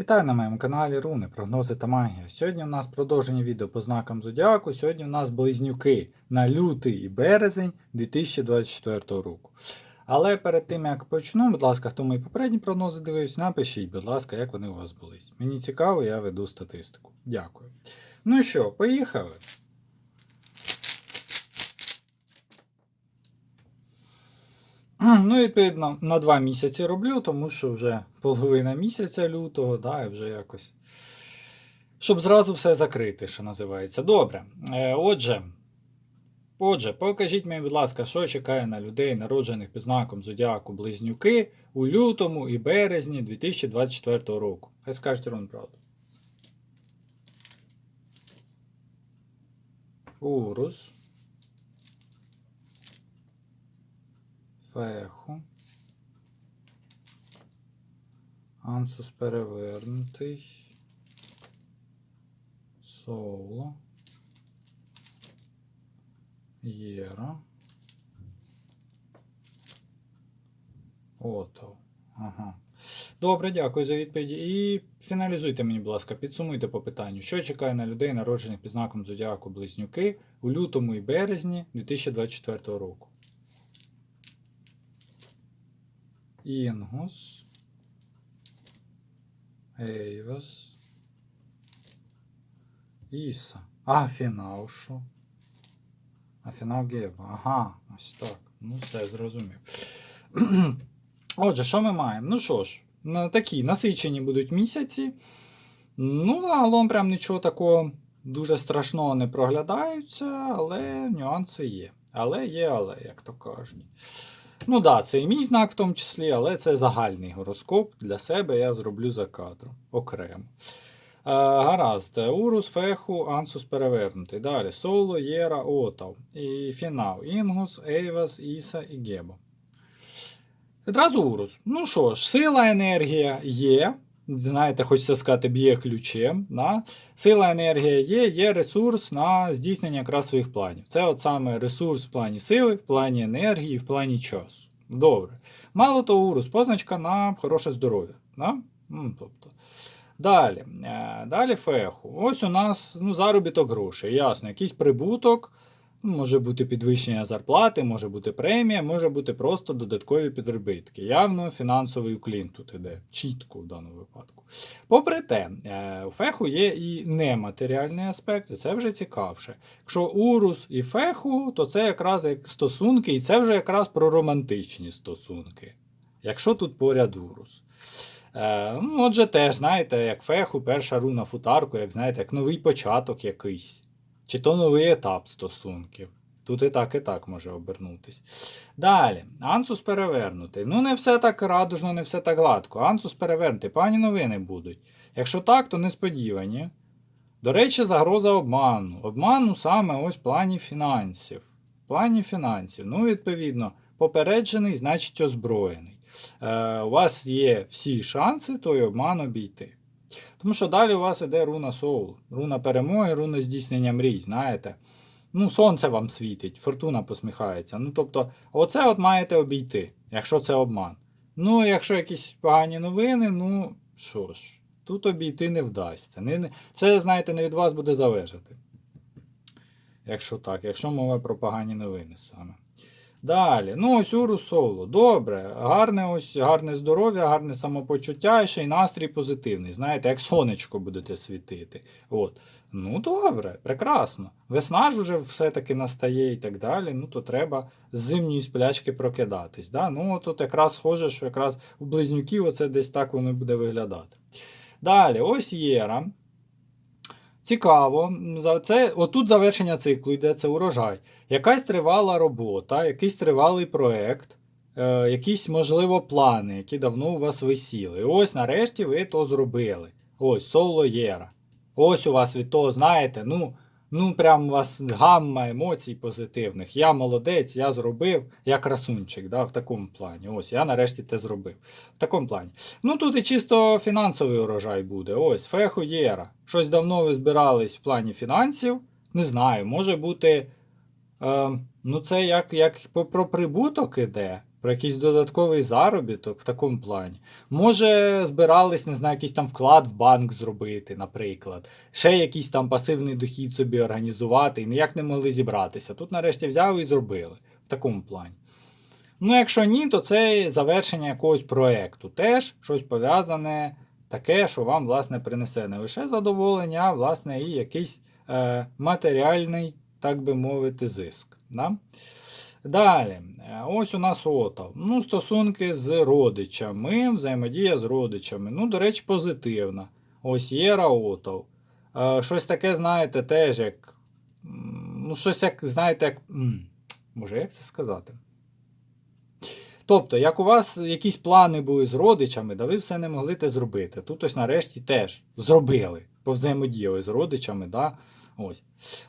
Вітаю на моєму каналі Руни, прогнози та магія. Сьогодні у нас продовження відео по знакам Зодіаку. Сьогодні у нас близнюки на лютий і березень 2024 року. Але перед тим як почну, будь ласка, хто мої попередні прогнози дивився, напишіть, будь ласка, як вони у вас були. Мені цікаво, я веду статистику. Дякую. Ну що, поїхали. Ну, відповідно, на два місяці роблю, тому що вже половина місяця лютого, да, і вже якось. Щоб зразу все закрити, що називається. Добре. Е, отже, отже, покажіть мені, будь ласка, що чекає на людей, народжених під знаком Зодіаку Близнюки у лютому і березні 2024 року. Хай скажуть Рон правду. Урус. Феху. Ансус перевернутий. Соло. Єра. Ото. Ага. Добре, дякую за відповіді. І фіналізуйте мені, будь ласка, підсумуйте по питанню, що чекає на людей, народжених під знаком Зодіаку Близнюки у лютому і березні 2024 року. Інгус. Ейвас. Іса. А, фінал що? А фінал Геба. Ага, ось так. Ну, все, зрозумів. Отже, що ми маємо? Ну що ж, на такі насичені будуть місяці. Ну, загалом прям нічого такого дуже страшного не проглядається, але нюанси є. Але є, але, як то кажуть. Ну да, це і мій знак в тому числі, але це загальний гороскоп. Для себе я зроблю за кадром окремо. Е, гаразд, Урус, Феху, Ансус перевернутий. Далі Соло, Єра, Отав. І фінал. Інгус, Ейвас, Іса і Гебо. Одразу Урус. Ну що ж, сила, енергія є. Знаєте, хочеться сказати, б'є ключем. Да? Сила, енергія є, є ресурс на здійснення якраз своїх планів. Це от саме ресурс в плані сили, в плані енергії, в плані часу. Добре. Мало того, урус, позначка на хороше здоров'я. Да? Тобто. Далі, Е, далі феху. Ось у нас ну, заробіток грошей. Ясно, якийсь прибуток. Може бути підвищення зарплати, може бути премія, може бути просто додаткові підробітки. Явно фінансовий уклін тут іде, чітко в даному випадку. Попри те, е, у феху є і нематеріальний аспект, і це вже цікавше. Якщо урус і феху, то це якраз як стосунки, і це вже якраз про романтичні стосунки. Якщо тут поряд урус. Е, ну, Отже, теж, знаєте, як феху, перша руна футарку, як знаєте, як новий початок якийсь. Чи то новий етап стосунків. Тут і так, і так може обернутись. Далі, Ансус перевернутий. Ну, не все так радужно, не все так гладко. Ансус перевернутий, пані новини будуть. Якщо так, то несподівані. До речі, загроза обману. Обману саме ось в плані фінансів. В плані фінансів. Ну, відповідно, попереджений, значить озброєний. Е, у вас є всі шанси той обман обійти. Тому що далі у вас іде руна соул, руна перемоги, руна здійснення мрій, знаєте. Ну, сонце вам світить, фортуна посміхається. Ну, тобто, оце от маєте обійти, якщо це обман. Ну, якщо якісь погані новини, ну що ж, тут обійти не вдасться. Не, це, знаєте, не від вас буде залежати. Якщо так, якщо мова про погані новини саме. Далі, ну ось Уру Соло. Добре, гарне ось, гарне здоров'я, гарне самопочуття і ще й настрій позитивний. Знаєте, як сонечко будете світити. От. Ну, добре, прекрасно. Весна ж вже все-таки настає і так далі. Ну, то треба з зимньої сплячки прокидатись. Да? Ну, тут якраз схоже, що якраз у близнюків оце десь так воно буде виглядати. Далі, ось Єра. Цікаво, це, отут завершення циклу йде це урожай. Якась тривала робота, якийсь тривалий проєкт, е, якісь, можливо, плани, які давно у вас висіли. Ось нарешті ви то зробили. Ось соло Єра. Ось у вас від того, знаєте, ну, ну прям у вас гамма емоцій позитивних. Я молодець, я зробив, я красунчик, да, в такому плані. Ось, я нарешті те зробив. В такому плані. Ну тут і чисто фінансовий урожай буде. Ось, феху Єра. Щось давно ви збирались в плані фінансів. Не знаю, може бути. Е, ну, це як як про прибуток іде. Про якийсь додатковий заробіток в такому плані. Може, збирались, не знаю, якийсь там вклад в банк зробити, наприклад. Ще якийсь там пасивний дохід собі організувати і ніяк не могли зібратися. Тут нарешті взяли і зробили в такому плані. Ну, якщо ні, то це завершення якогось проєкту. Теж щось пов'язане, таке, що вам, власне, принесе не лише задоволення, а власне і якийсь е, матеріальний, так би мовити, зиск. Да? Далі, ось у нас ОТАВ. Ну, стосунки з родичами, взаємодія з родичами. Ну, до речі, позитивна. Ось Єра ОТАВ. Е, щось таке, знаєте, теж як. Ну, щось як, знаєте, як. Може, як це сказати? Тобто, як у вас якісь плани були з родичами, да ви все не могли те зробити. Тут ось нарешті теж зробили, повзаємодіяли з родичами. Да? Ось.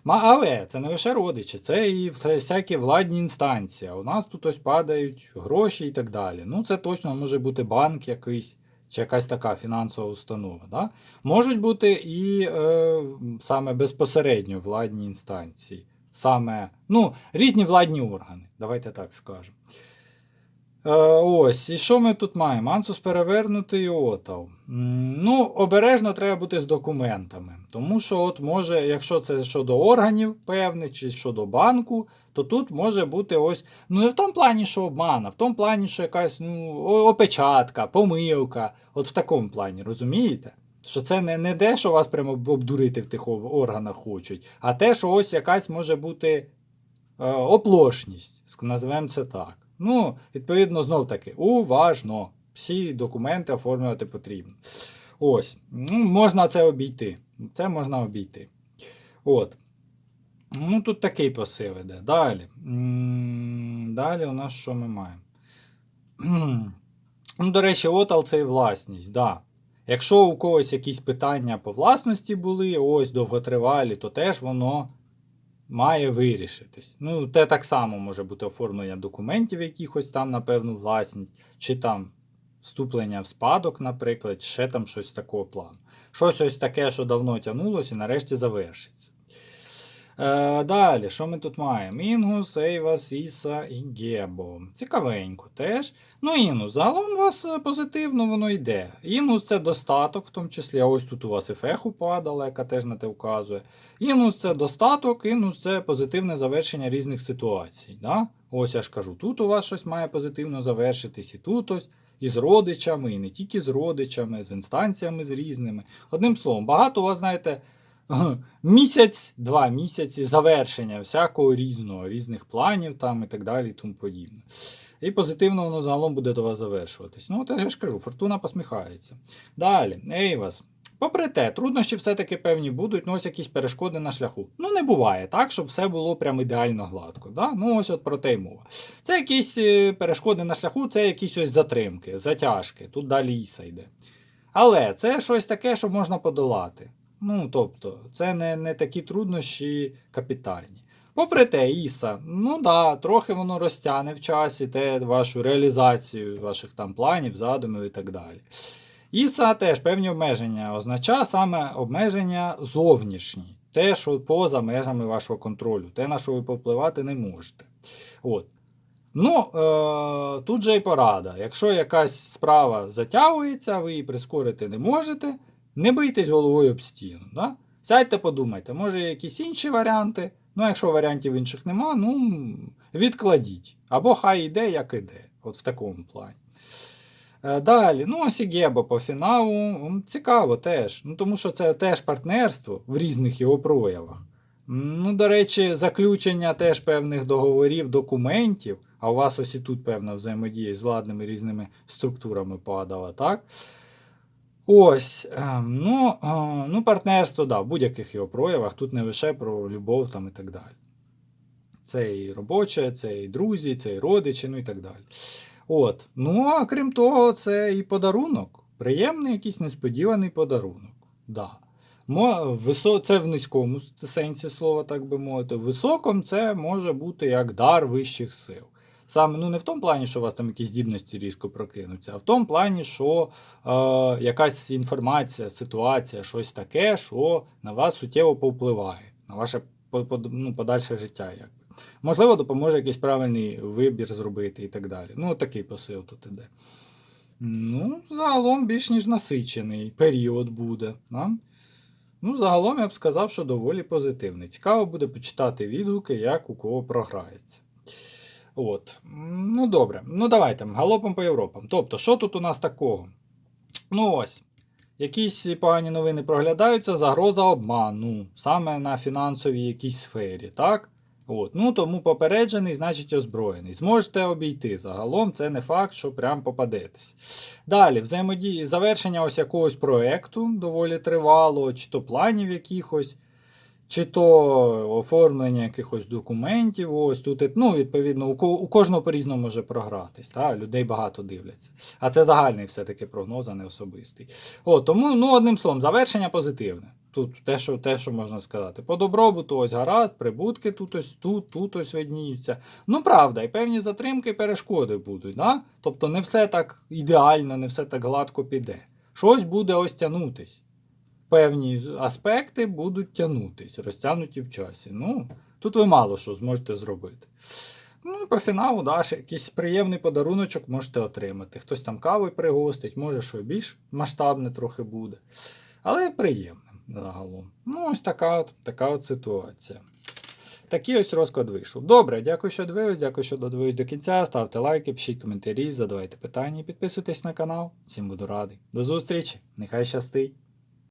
Але це не лише родичі, це і всякі владні інстанції. У нас тут ось падають гроші і так далі. Ну, це точно може бути банк якийсь. Чи якась така фінансова установа. Да? Можуть бути і е, саме безпосередньо владні інстанції. Саме, ну, різні владні органи, давайте так скажемо. Е, ось, і що ми тут маємо? Ансус перевернутий отав. Ну, обережно треба бути з документами. Тому що, от може, якщо це щодо органів певних, чи щодо банку, то тут може бути ось. Ну, не в тому плані, що обман, а в тому плані, що якась ну, опечатка, помилка. От в такому плані, розумієте? Що це не, не те, що вас прямо обдурити в тих органах хочуть, а те, що ось якась може бути е, оплошність, називаємо це так. Ну, відповідно, знов таки, уважно. Всі документи оформлювати потрібно. Ось. Ну, можна це обійти. Це можна обійти. От. Ну, тут такий посил іде. Далі. Далі у нас що ми маємо? Ну, до речі, отал це і власність, да. Якщо у когось якісь питання по власності були, ось довготривалі, то теж воно має вирішитись. Ну, те так само може бути оформлення документів якихось там на певну власність, чи там вступлення в спадок, наприклад, ще там щось такого плану. Щось ось таке, що давно тягнулося і нарешті завершиться. Е, далі, що ми тут маємо? Інгус, Ейвас, Іса і Гебо. Цікавенько теж. Ну, Інгус, загалом у вас е, позитивно воно йде. Інгус це достаток, в тому числі, а ось тут у вас і феху падала, яка теж на те вказує. Інгус це достаток, інгус це позитивне завершення різних ситуацій. Да? Ось я ж кажу, тут у вас щось має позитивно завершитись, і тут ось. І з родичами, і не тільки з родичами, з інстанціями з різними. Одним словом, багато у вас, знаєте, місяць, два місяці завершення всякого різного, різних планів там і так далі, і тому подібне. І позитивно воно загалом буде до вас завершуватись. Ну, от я ж кажу, фортуна посміхається. Далі, Ейвас. Попри те, труднощі все-таки певні будуть, ну ось якісь перешкоди на шляху. Ну, не буває так, щоб все було прям ідеально гладко. Да? Ну, ось от про те й мова. Це якісь е, перешкоди на шляху, це якісь ось затримки, затяжки. Тут далі іса йде. Але це щось таке, що можна подолати. Ну, тобто, це не, не такі труднощі капітальні. Попри те, Іса, ну да, трохи воно розтягне в часі те вашу реалізацію ваших там планів, задумів і так далі. Іса теж певні обмеження означає саме обмеження зовнішні, те, що поза межами вашого контролю, те, на що ви повпливати не можете. От. Ну, е, тут же і порада. Якщо якась справа затягується, ви її прискорити не можете, не бийтесь головою об стіну. Да? Сядьте, подумайте, може є якісь інші варіанти. Ну, якщо варіантів інших нема, ну відкладіть. Або хай іде, як іде. От в такому плані. Е, Далі, ну ось і Гебо по фіналу. Цікаво теж. Ну, тому що це теж партнерство в різних його проявах. Ну, до речі, заключення теж певних договорів, документів, а у вас ось і тут певна взаємодія з владними різними структурами падала, так? Ось, ем, ну, е, ну партнерство, да, в будь-яких його проявах, тут не лише про любов там і так далі. Це і робоче, це і друзі, це і родичі, ну і так далі. От. Ну, а крім того, це і подарунок. Приємний якийсь несподіваний подарунок. Да. Це в низькому сенсі слова, так би мовити. В високому це може бути як дар вищих сил. Саме ну не в тому плані, що у вас там якісь здібності різко прокинуться, а в тому плані, що е, якась інформація, ситуація, щось таке, що на вас суттєво повпливає, на ваше ну, подальше життя. Якби. Можливо, допоможе якийсь правильний вибір зробити і так далі. Ну, такий посил тут іде. Ну, загалом більш ніж насичений період буде. Да? Ну, загалом я б сказав, що доволі позитивний. Цікаво буде почитати відгуки, як у кого програється. От. Ну, добре. Ну, давайте галопом по Європам. Тобто, що тут у нас такого? Ну ось. Якісь погані новини проглядаються, загроза обману, саме на фінансовій якійсь сфері, так? От. Ну, тому попереджений, значить озброєний. Зможете обійти. Загалом це не факт, що прям попадетесь. Далі, взаємодії, завершення ось якогось проекту доволі тривало, чи то планів якихось, чи то оформлення якихось документів. Ось тут, ну, відповідно, у, кожного по-різному може програтись. Та? Людей багато дивляться. А це загальний все-таки прогноз, а не особистий. О, тому, ну, одним словом, завершення позитивне. Тут те, що, те, що можна сказати. По добробуту ось гаразд, прибутки тут ось тут, тут ось видніються. Ну, правда, і певні затримки і перешкоди будуть. Да? Тобто не все так ідеально, не все так гладко піде. Щось буде ось тягнутись. Певні аспекти будуть тягнутись, розтягнуті в часі. Ну, тут ви мало що зможете зробити. Ну і по фіналу, да, ще якийсь приємний подаруночок можете отримати. Хтось там кавою пригостить, може, що більш масштабне трохи буде. Але приємне загалом. Ну, ось така от, така от ситуація. Такий ось розклад вийшов. Добре, дякую, що дивились, дякую, що додивились до кінця. Ставте лайки, пишіть коментарі, задавайте питання підписуйтесь на канал. Всім буду радий. До зустрічі! Нехай щастить!